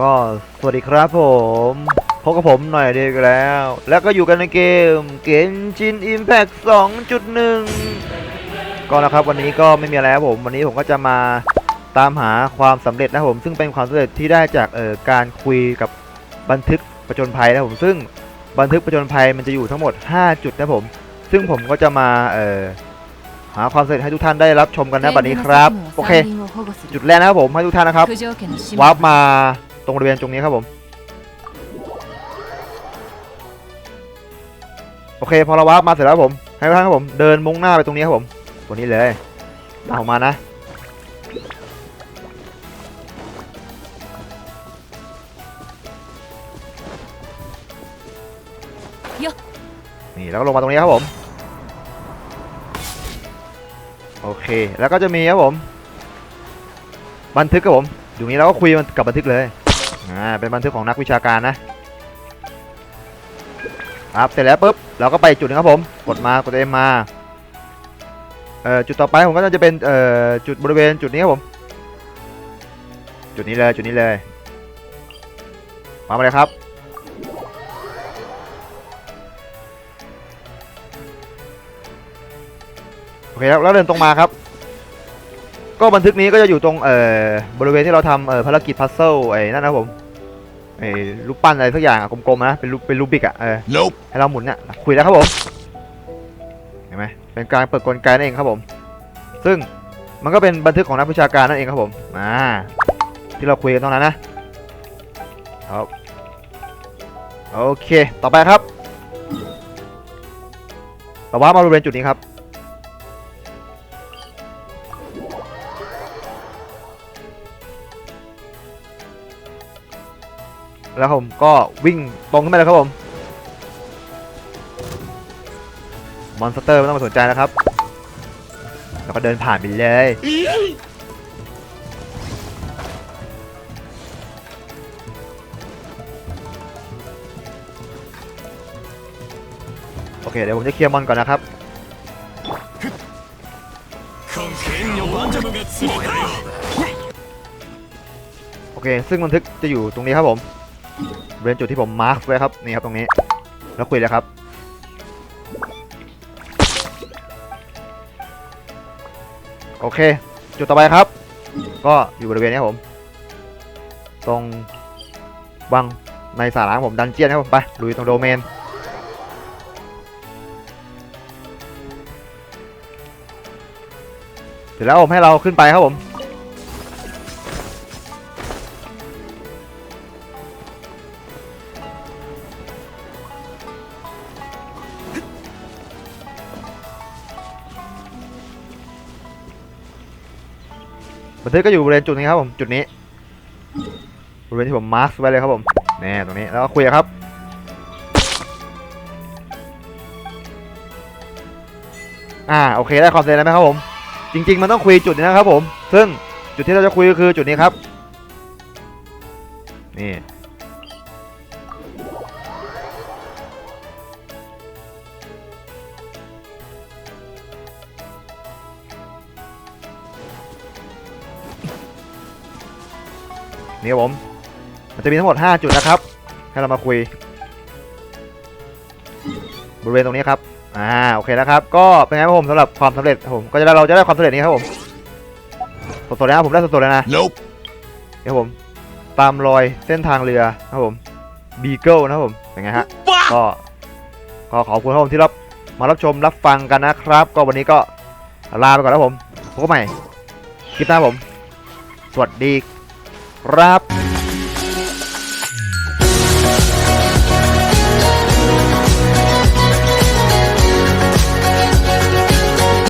ก็สวัสดีครับผมพบกับผมหน่อยเดียวกันแล้ว แล้วก็อยู่กันในเกมเกมจินอิมแพ t 2.1 ก็นะครับวันนี้ก็ไม่มีอะไรครับผมวันนี้ผมก็จะมาตามหาความสำเร็จนะครับผม ซึ่งเป็นความสำเร็จที่ได้จากเอ่อการคุยกับบันทึกประจนภัยนะครับผมซึ่งบันทึกประจนภัยมันจะอยู่ทั้งหมด 5 จุดนะครับผม ซึ่งผมก็จะมาเอ่อหาความสำเร็จให้ทุกท่านได้รับชมกันนะบัดนี้ครับ โอเค จุดแรกนะครับผมให้ทุกท่านนะครับวาร์ปมา ตรงบริเวณตรงนี้ครับผม โอเคพอเราวาร์ปมาเสร็จแล้วผมให้ท่านครับผมเดินมุ่งหน้าไปตรงนี้ครับผมตัวนี้เลยตามมานะนี่แล้วก็ลงมาตรงนี้ครับผม โอเค แล้วก็จะมีครับผม บันทึกครับผมอยู่นี้เราก็คุยกับบันทึกเลย อ่าเป็นบันทึกของนักวิชาการนะครับเสร็จแล้วปุ๊บเราก็ไปจุดหนึงครับผมกดมากดเอ็มมาเอ่อจุดต่อไปผมก็จะเป็นเอ่อจุดบริเวณจุดนี้ครับผมจุดนี้เลยจุดนี้เลยมามาเลยครับโอเคครับแล้วเดินตรงมาครับ ก็บันทึกนี้ก็จะอยู่ตรงเอ่อบริเวณที่เราทำเอ่อภารกิจพัซเซิลไอ้นั่นนะครับผมไอ้รูปปั้นอะไรสักอย่างอะกลมๆนะเป็นรูปเป็นรูปบิกอะเออ Nope. ให้เราหมุนเนี่ยคุยแล้วครับผมเห็นไหมเป็นการเปิดกลไกนั่นเองครับผม ซึ่งมันก็เป็นบันทึกของนักวิชาการนั่นเองครับผมอ่าที่เราคุยกันตรงนั้นนะครับโอเค ต่อไปครับต่อว่ามาบริเวณจุดนี้ครับ แล้วผมก็วิ่งตรงขึ้นไปเลยครับผมมอนสเตอร์ไม่ต้องมาสนใจนะครับ แล้วก็เดินผ่านไปเลยโอเคเดี๋ยวผมจะเคลียร์มอนก่อนนะครับโอเค ซึ่งบันทึกจะอยู่ตรงนี้ครับผม เวณจุดที่ผมมาร์คไว้ครับนี่ครับตรงนี้ แล้วคุยเลยครับ โอเค จุดต่อไปครับ ก็อยู่บริเวณนี้ครับผม ตรงวังในสาระของผมดันเจียนครับผมไปลุยตรงโดเมนเสร็จแล้วผมให้เราขึ้นไปครับผม บันทึกก็อยู่บริเวณจุดนี้ครับผมจุดนี้บริเวณที่ผมมาร์คไว้เลยครับผมแน่ตรงนี้แล้วก็คุยครับอ่าโอเคได้ความเสร็จแล้วไหมครับผม จริง ๆ มันต้องคุยจุดนี้นะครับผม ซึ่งจุดที่เราจะคุยก็คือจุดนี้ครับ นี่ นี่ครับผม มันจะมีทั้งหมด 5 จุดนะครับ ให้เรามาคุย บริเวณตรงนี้ครับ อ่า โอเคนะครับ ก็เป็นไงครับผมสำหรับความสำเร็จครับผม ก็จะได้เราจะได้ความสำเร็จนี้ครับผม สดๆเลยนะผมได้สดๆเลยนะ Nope. นี่ครับผม ตามรอยเส้นทางเรือนะครับผม บีเกิลนะครับผม เป็นไงฮะ ก็ ก็ขอบคุณครับผมที่รับ มารับชมรับฟังกันนะครับ ก็วันนี้ก็ลาไปก่อนแล้วผมพบกันใหม่คลิปหน้าผม สวัสดี ครับ